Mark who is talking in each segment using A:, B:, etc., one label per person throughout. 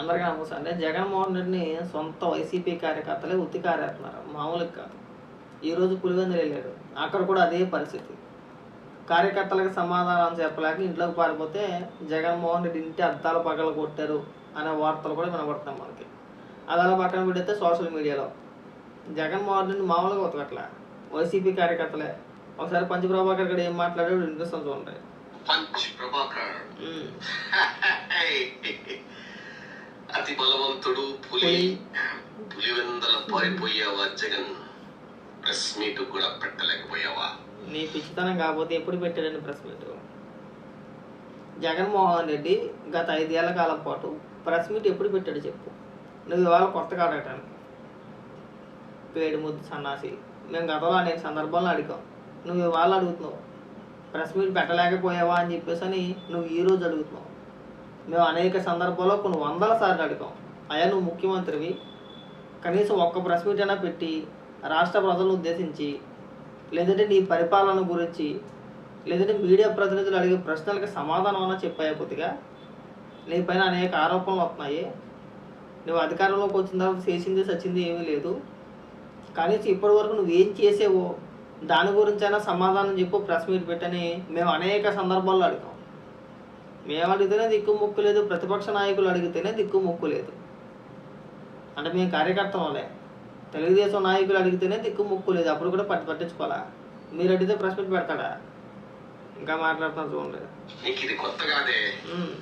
A: అందరికీ నమస్తే అంటే జగన్మోహన్ రెడ్డిని సొంత వైసీపీ కార్యకర్తలే ఉత్తి కారేస్తున్నారు. మామూలుగా కాదు. ఈరోజు పులివెందులు వెళ్ళారు అక్కడ కూడా అదే పరిస్థితి. కార్యకర్తలకు సమాధానం చెప్పలేక ఇంట్లోకి పారిపోతే జగన్మోహన్ రెడ్డి ఇంటి అద్దాలు పగల కొట్టారు అనే వార్తలు కూడా వినబడుతున్నాయి మనకి. అది అలా పక్కన పెడితే సోషల్ మీడియాలో. జగన్మోహన్ రెడ్డి మామూలుగా ఉతకట్ల. వైసీపీ కార్యకర్తలే. ఒకసారి పంచప్రభాకర్ గడు ఏం మాట్లాడాడు వినిపిస్తాం చూడండి.
B: పంచ్ ప్రభాకర్. అతి బలవంతుడు పులి. పులివెందల పారిపోయావా జగన్? ప్రెస్ మీట్ కూడా పెట్టలేకపోయావా?
A: నీ పిచ్చితనం కాకపోతే ఎప్పుడు పెట్టాడండి ప్రెస్ మీట్? జగన్మోహన్ రెడ్డి గత ఐదేళ్ళ కాలం పాటు ప్రెస్ మీట్ ఎప్పుడు పెట్టాడు చెప్పు? నువ్వు ఇవాళ కొత్తగా అడగటానికి పేడు ముద్దు సన్నాసి. మేము గతంలో అనేక సందర్భాల్లో అడిగాం. నువ్వు ఇవాళ అడుగుతున్నావు. ప్రెస్ మీట్ పెట్టలేకపోయావా అని చెప్పేసి అని నువ్వు ఈ రోజు అడుగుతున్నావు. మేము అనేక సందర్భాల్లో కొన్ని వందల సార్లు అడిగాం. అయా నువ్వు ముఖ్యమంత్రివి. కనీసం ఒక్క ప్రెస్ మీట్ అయినా పెట్టి రాష్ట్ర ప్రజలను ఉద్దేశించి లేదంటే నీ పరిపాలన గురించి లేదంటే మీడియా ప్రతినిధులు అడిగే ప్రశ్నలకు సమాధానం అన్నా చెప్పాయా కొద్దిగా? నీ పైన అనేక ఆరోపణలు వస్తున్నాయి. నువ్వు అధికారంలోకి వచ్చిన తర్వాత చేసింది సచ్చింది ఏమీ లేదు. కనీసం ఇప్పటి వరకు నువ్వేం చేసేవో దాని గురించైనా సమాధానం చెప్పు ప్రెస్ మీట్ పెట్టని మేము అనేక సందర్భాల్లో అడిగాం. మేము అడిగితేనే దిక్కు ముక్కు లేదు ప్రతిపక్ష నాయకులు అడిగితేనే దిక్కు ముక్కు లేదు. అంటే మేము కార్యకర్తలే తెలుగుదేశం నాయకులు అడిగితేనే దిక్కు ముక్కు లేదు. అప్పుడు కూడా పట్టి పట్టించుకోవాలా? మీరు అడిగితే మీట్ పెడతాడా? ఇంకా మాట్లాడుతున్నా చూడండి.
B: నీకు ఇది కొత్త కాదే.
A: ఉమ్,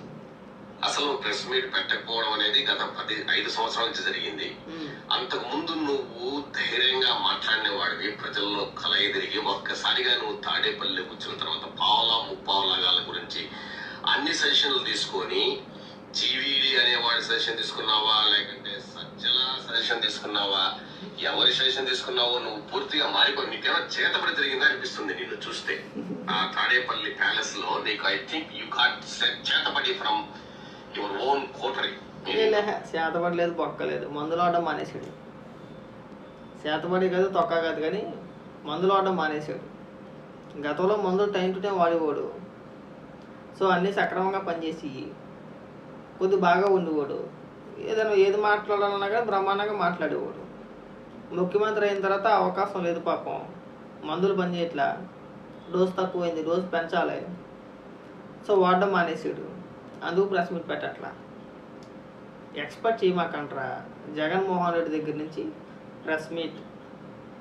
B: అసలు ప్రెస్ మీట్ పెట్టకపోవడం అనేది గత పది ఐదు సంవత్సరాల నుంచి జరిగింది. అంతకు ముందు నువ్వు ధైర్యంగా మాట్లాడిన వాడివి ప్రజల్లో కలయి తిరిగి ఒక్కసారిగా నువ్వు తాడేపల్లి కూర్చున్న తర్వాత పావలా ముప్పావలాగాల గురించి అన్ని సెషన్లు తీసుకొని జీవీడి అనేవాడి సెషన్ తీసుకున్నావా? లేకంటే సజ్జల సెషన్ తీసుకున్నావా? ఎవరి సెషన్ తీసుకున్నావో నువ్వు పూర్తిగా మారిపోయి నీకేమో చేతపడి జరిగిందా అనిపిస్తుంది నిన్ను చూస్తే. ఆ తాడేపల్లి ప్యాలెస్లో నీకు ఐ థింక్ యూ గాట్ చేతపడి ఫ్రమ్ యువర్ ఓన్ కోటరీ
A: చేతపడలేదు బొక్కలేదు. మందులు ఆడడం మానేశాడు. చేతపడి కాదు తొక్క కాదు కానీ మందులు ఆడడం మానేశాడు. గతంలో మందులు టైం టు టైం వాడేవాడు. సో అన్నీ సక్రమంగా పనిచేసి కొద్ది బాగా ఉండేవాడు ఏదైనా ఏది మాట్లాడాలన్నా కానీ బ్రహ్మాండంగా మాట్లాడేవాడు. ముఖ్యమంత్రి అయిన తర్వాత అవకాశం లేదు పాపం. మందులు పనిచేయట్లా డోస్ తక్కువైంది డోస్ పెంచాలి. సో వాడడం మానేసాడు. అందుకు ప్రెస్ మీట్ పెట్టట్లా. ఎక్స్పర్ట్ చేయమాకంట్రా. జగన్మోహన్ రెడ్డి దగ్గర నుంచి ప్రెస్ మీట్.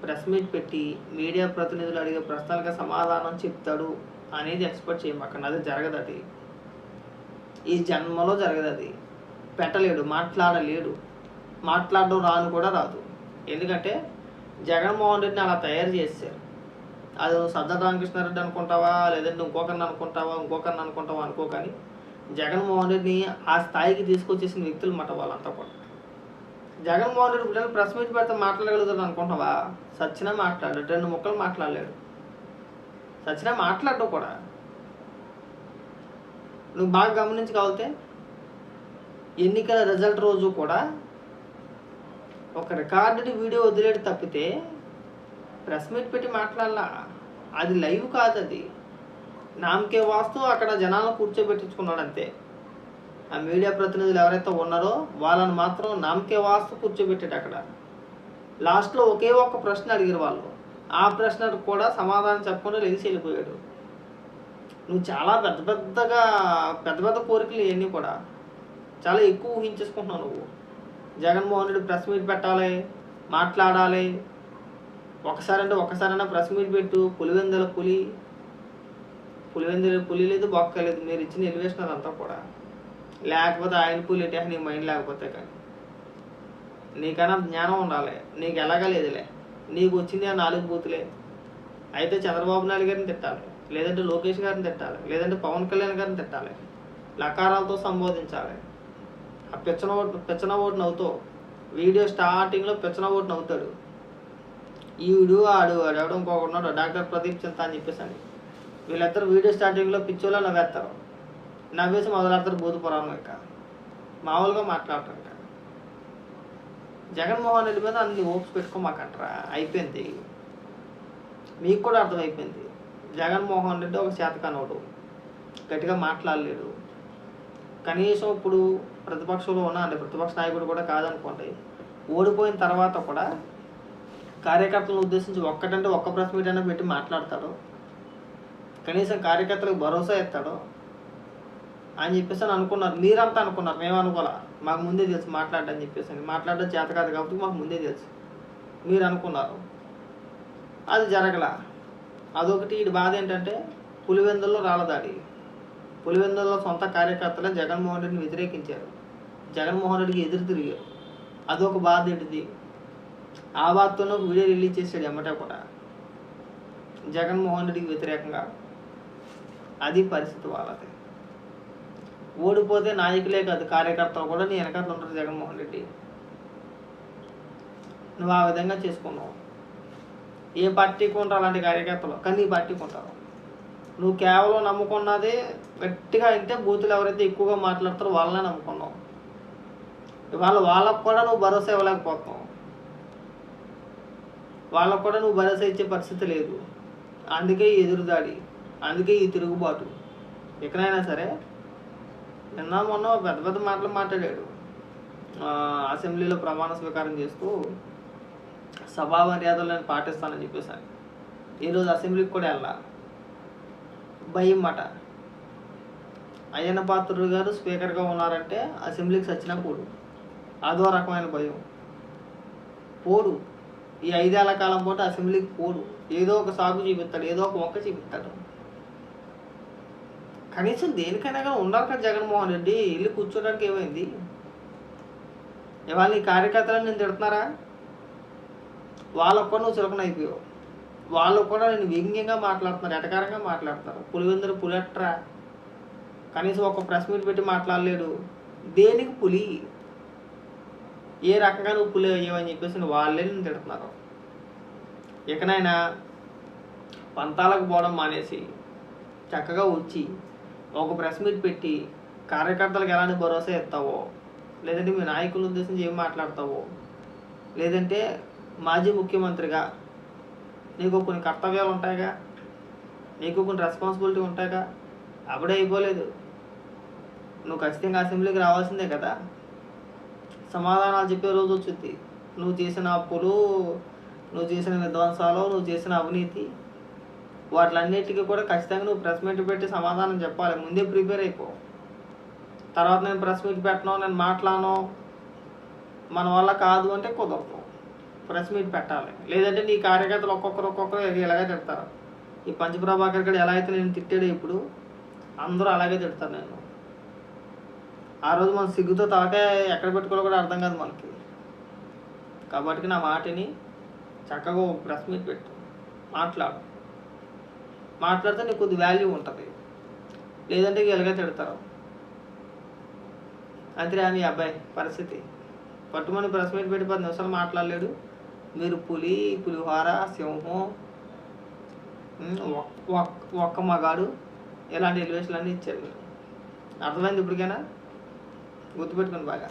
A: ప్రెస్ మీట్ పెట్టి మీడియా ప్రతినిధులు అడిగే ప్రశ్నలకు సమాధానం చెప్తాడు. అనేది ఎక్స్పెక్ట్ చేయమాకండి అది జరగదు అది. ఈ జన్మలో జరగదు అది. పెట్టలేడు మాట్లాడలేడు. మాట్లాడడం రాను కూడా రాదు. ఎందుకంటే జగన్మోహన్ రెడ్డిని అలా తయారు చేశారు. అది సర్దార్ రామకృష్ణారెడ్డి అనుకుంటావా? లేదంటే ఇంకొకరిని అనుకుంటావా? ఇంకొకరిని అనుకుంటావా అనుకో కానీ జగన్మోహన్ రెడ్డిని ఆ స్థాయికి తీసుకొచ్చేసిన వ్యక్తులు మాట వాళ్ళంతా కూడా. జగన్మోహన్ రెడ్డి పిల్లలు ప్రెస్ మీట్ పెడితే మాట్లాడగలుగుతాడు అనుకుంటావా? సచ్చినా మాట్లాడు రెండు ముక్కలు మాట్లాడలేడు. సచినా మాట్లాడడం కూడా. నువ్వు బాగా గమనించగలిగితే ఎన్నికల రిజల్ట్ రోజు కూడా ఒక రికార్డుని వీడియో వదిలేడు తప్పితే ప్రెస్ మీట్ పెట్టి మాట్లాడాలా. అది లైవ్ కాదు అది. నామకే వాస్తు అక్కడ జనాలను కూర్చోబెట్టించుకున్నాడు అంతే ఆ మీడియా ప్రతినిధులు ఎవరైతే ఉన్నారో వాళ్ళని మాత్రం నామకే వాస్తు కూర్చోబెట్టాడు అక్కడ. లాస్ట్లో ఒకే ఒక్క ప్రశ్న అడిగారు వాళ్ళు. ఆ ప్రశ్నకు కూడా సమాధానం చెప్పకుండా లెగిసి వెళ్ళిపోయాడు. నువ్వు చాలా పెద్ద పెద్దగా పెద్ద పెద్ద కోరికలు ఇవన్నీ కూడా చాలా ఎక్కువ ఊహించేసుకుంటున్నావు నువ్వు. జగన్మోహన్ రెడ్డి ప్రెస్ మీట్ పెట్టాలి మాట్లాడాలి ఒకసారి అంటే ఒకసారైనా ప్రెస్ మీట్ పెట్టు పులివెందుల పులి పులివెందుల పులి లేదు బొక్క లేదు మీరు ఇచ్చిన ఎలివేషన్ అదంతా కూడా. లేకపోతే ఆయన పులి అంటే నీ మైండ్ లేకపోతే కానీ. నీకన్నా జ్ఞానం ఉండాలి నీకు ఎలాగా లేదులే. నీకు వచ్చింది ఆ నాలుగు బూతులే. అయితే చంద్రబాబు నాయుడు గారిని తిట్టాలి లేదంటే లోకేష్ గారిని తిట్టాలి లేదంటే పవన్ కళ్యాణ్ గారిని తిట్టాలి. లకారాలతో సంబోధించాలి. ఆ పెచ్చన ఓటు పెచ్చన ఓటు నవ్వుతావు వీడియో స్టార్టింగ్లో పెచ్చన ఓటు నవ్వుతాడు. ఈడు ఆడు ఆడు ఎవడం పోకుండా డాక్టర్ ప్రదీప్ చింత అని చెప్పేసి అని వీళ్ళిద్దరు వీడియో స్టార్టింగ్లో పిచ్చోలా నవ్వేస్తారు. నవ్వేసి మొదలెడతారు బూతు పురాణం ఇక. మామూలుగా మాట్లాడతారు జగన్మోహన్ రెడ్డి మీద అన్ని హోప్స్ పెట్టుకోమాకంటారా అయిపోయింది. మీకు కూడా అర్థమైపోయింది. జగన్మోహన్ రెడ్డి ఒక చేతకానోడు. గట్టిగా మాట్లాడలేడు. కనీసం ఇప్పుడు ప్రతిపక్షంలో ఉన్న అంటే ప్రతిపక్ష నాయకుడు కూడా కాదనుకోండి ఓడిపోయిన తర్వాత కూడా కార్యకర్తలను ఉద్దేశించి ఒక్కటంటే ఒక్క ప్రెస్ మీట్ అయినా పెట్టి మాట్లాడతాడు. కనీసం కార్యకర్తలకు భరోసా ఇస్తాడు. అని చెప్పేసి అని అనుకున్నారు. మీరంతా అనుకున్నారు. మేము అనుకోలే మాకు ముందే తెలుసు మాట్లాడని చెప్పేసి అని మాట్లాడడం చేత కాదు కాబట్టి మాకు ముందే తెలుసు. మీరు అనుకున్నారు. అది జరగల. అదొకటి ఈ బాధ ఏంటంటే పులివెందుల్లో రాలదాడి పులివెందుల్లో సొంత కార్యకర్తలే జగన్మోహన్ రెడ్డిని వ్యతిరేకించారు. జగన్మోహన్ రెడ్డికి ఎదురు తిరిగారు. అదొక బాధ ఏంటిది? ఆ బాధతోనే ఒక వీడియో రిలీజ్ చేశాడు ఎమ్మటే కూడా. జగన్మోహన్ రెడ్డికి వ్యతిరేకంగా. అది పరిస్థితి వాళ్ళది. ఓడిపోతే నాయకులే కాదు కార్యకర్తలు కూడా నీ వెనకాల ఉంటారు జగన్మోహన్ రెడ్డి. నువ్వు ఆ విధంగా చేసుకున్నావు. ఏ పార్టీకి ఉంటారు అలాంటి కార్యకర్తలు? కానీ నీ పార్టీకి ఉంటారు. నువ్వు కేవలం నమ్ముకున్నది గట్టిగా అయితే బూతులు ఎవరైతే ఎక్కువగా మాట్లాడతారో వాళ్ళనే నమ్ముకున్నావు. ఇవాళ వాళ్ళకు కూడా నువ్వు భరోసా ఇవ్వలేకపోతున్నావు. వాళ్ళకు కూడా నువ్వు భరోసా ఇచ్చే పరిస్థితి లేదు. అందుకే ఈ ఎదురుదాడి అందుకే ఈ తిరుగుబాటు. ఎక్కడైనా సరే నిన్న మొన్న పెద్ద పెద్ద మాటలు మాట్లాడాడు. అసెంబ్లీలో ప్రమాణ స్వీకారం చేస్తూ సభా మర్యాదలను పాటిస్తానని చెప్పేసాను ఈరోజు అసెంబ్లీకి కూడా వెళ్ళా భయం మాట. అయ్యన్న పాత్రుడు గారు స్పీకర్గా ఉన్నారంటే అసెంబ్లీకి సచ్చినా పోడు. అదో రకమైన భయం. పోడు. ఈ ఐదేళ్ళ కాలం పాటు అసెంబ్లీకి పోడు. ఏదో ఒక సాగు చూపిస్తాడు ఏదో ఒక మొక్క చూపిస్తాడు. కనీసం దేనికైనా కానీ ఉండాలి కదా జగన్మోహన్ రెడ్డి. వెళ్ళి కూర్చోడానికి ఏమైంది? ఇవాళ నీ కార్యకర్తలను నేను తిడుతున్నారా? వాళ్ళకు కూడా నువ్వు చులకన అయిపోయావు. వాళ్ళు కూడా నేను వ్యంగ్యంగా మాట్లాడుతున్నారు ఎటకారంగా మాట్లాడతారు పులివెందులు పులెట్రా? కనీసం ఒక ప్రెస్ మీట్ పెట్టి మాట్లాడలేడు. దేనికి పులి? ఏ రకంగా నువ్వు పులి అయ్యావని చెప్పేసి వాళ్ళే నేను తిడుతున్నారు. ఇకనైనా పంతాలకు పోవడం మానేసి చక్కగా వచ్చి ఒక ప్రెస్ మీట్ పెట్టి కార్యకర్తలకు ఎలాంటి భరోసా ఇస్తావో? లేదంటే మీ నాయకుల ఉద్దేశించి ఏం మాట్లాడతావో? లేదంటే మాజీ ముఖ్యమంత్రిగా నీకు కొన్ని కర్తవ్యాలు ఉంటాయిగా? నీకు కొన్ని రెస్పాన్సిబిలిటీ ఉంటాయిగా? అప్పుడే అయిపోలేదు. నువ్వు ఖచ్చితంగా అసెంబ్లీకి రావాల్సిందే కదా? సమాధానాలు చెప్పే రోజు వచ్చింది నువ్వు చేసిన అప్పులు నువ్వు చేసిన విధ్వంసాలు నువ్వు చేసిన అవినీతి వాటిలన్నిటికీ కూడా ఖచ్చితంగా నువ్వు ప్రెస్ మీట్ పెట్టి సమాధానం చెప్పాలి. ముందే ప్రిపేర్ అయిపో. తర్వాత నేను ప్రెస్ మీట్ పెట్టను నేను మాట్లాడను. మన వల్ల కాదు అంటే కుదరదు. ప్రెస్ మీట్ పెట్టాలి. లేదంటే నీ కార్యకర్తలు ఒక్కొక్కరు ఒక్కొక్కరు ఎలాగే తిడతారు. ఈ పంచప్రభాకర్ గడు ఎలా అయితే నేను తిట్టాడు ఇప్పుడు అందరూ అలాగే తిడతారు నేను ఆ రోజు మన సిగ్గుతో తలకే ఎక్కడ పెట్టుకోవాలో కూడా అర్థం కాదు మనకి. కాబట్టి నా మాటని చక్కగా ప్రెస్ మీట్ పెట్టు. మాట్లాడు. మాట్లాడితే నీకు కొద్ది వాల్యూ ఉంటుంది. లేదంటే ఇలాగే తిడతారు. అంతేరా మీ అబ్బాయి పరిస్థితి. పట్టుమని ప్రెస్ మీట్ పెట్టి పది నిమిషాలు మాట్లాడలేడు. మీరు పులి పులిహోర సింహం ఒక్- ఒక్క మగాడు ఇలాంటి ఎలివేషన్లు అన్నీ ఇచ్చారు. అర్థమైంది ఇప్పటికైనా? గుర్తుపెట్టుకుని బాగా.